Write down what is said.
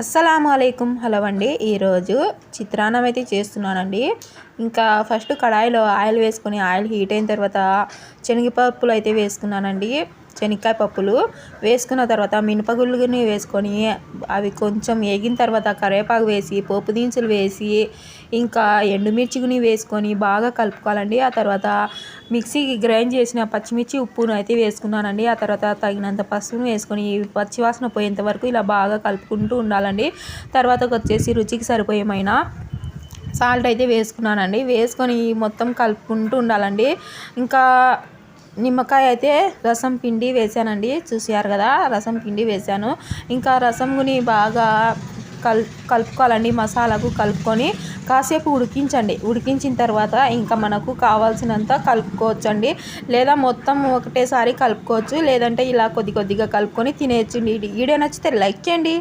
అస్సలాము అలైకుం. హలో అండి. ఈరోజు చిత్రాన్నం అయితే చేస్తున్నానండి. ఇంకా ఫస్ట్ కడాయిలో ఆయిల్ వేసుకొని ఆయిల్ హీట్ అయిన తర్వాత శనగపప్పులు అయితే వేసుకున్నానండి. శనక్కాయ పప్పులు వేసుకున్న తర్వాత మినపగుళ్ళుని వేసుకొని అవి కొంచెం వేగిన తర్వాత కరివేపాకు వేసి పోపు దినుసులు వేసి ఇంకా ఎండుమిర్చిని వేసుకొని బాగా కలుపుకోవాలండి. ఆ తర్వాత మిక్సీకి గ్రైండ్ చేసిన పచ్చిమిర్చి ఉప్పును అయితే వేసుకున్నానండి. ఆ తర్వాత తగినంత పసుపును వేసుకొని పచ్చివాసన పోయేంత వరకు ఇలా బాగా కలుపుకుంటూ ఉండాలండి. తర్వాత వచ్చేసి రుచికి సరిపోయేమైనా సాల్ట్ అయితే వేసుకున్నానండి. వేసుకొని మొత్తం కలుపుకుంటూ ఉండాలండి. ఇంకా నిమ్మకాయ అయితే రసం పిండి వేసానండి. చూసారు కదా రసం పిండి వేసాను. ఇంకా రసంని బాగా కల్ కలుపుకోవాలండి మసాలాకు కలుపుకొని. కాసేపు ఉడికించండి. ఉడికించిన తర్వాత ఇంకా మనకు కావాల్సినంత కలుపుకోవచ్చండి. లేదా మొత్తం ఒకటేసారి కలుపుకోవచ్చు. లేదంటే ఇలా కొద్ది కొద్దిగా కలుపుకొని తినేయచ్చండి. వీడియో నచ్చితే లైక్ చేయండి.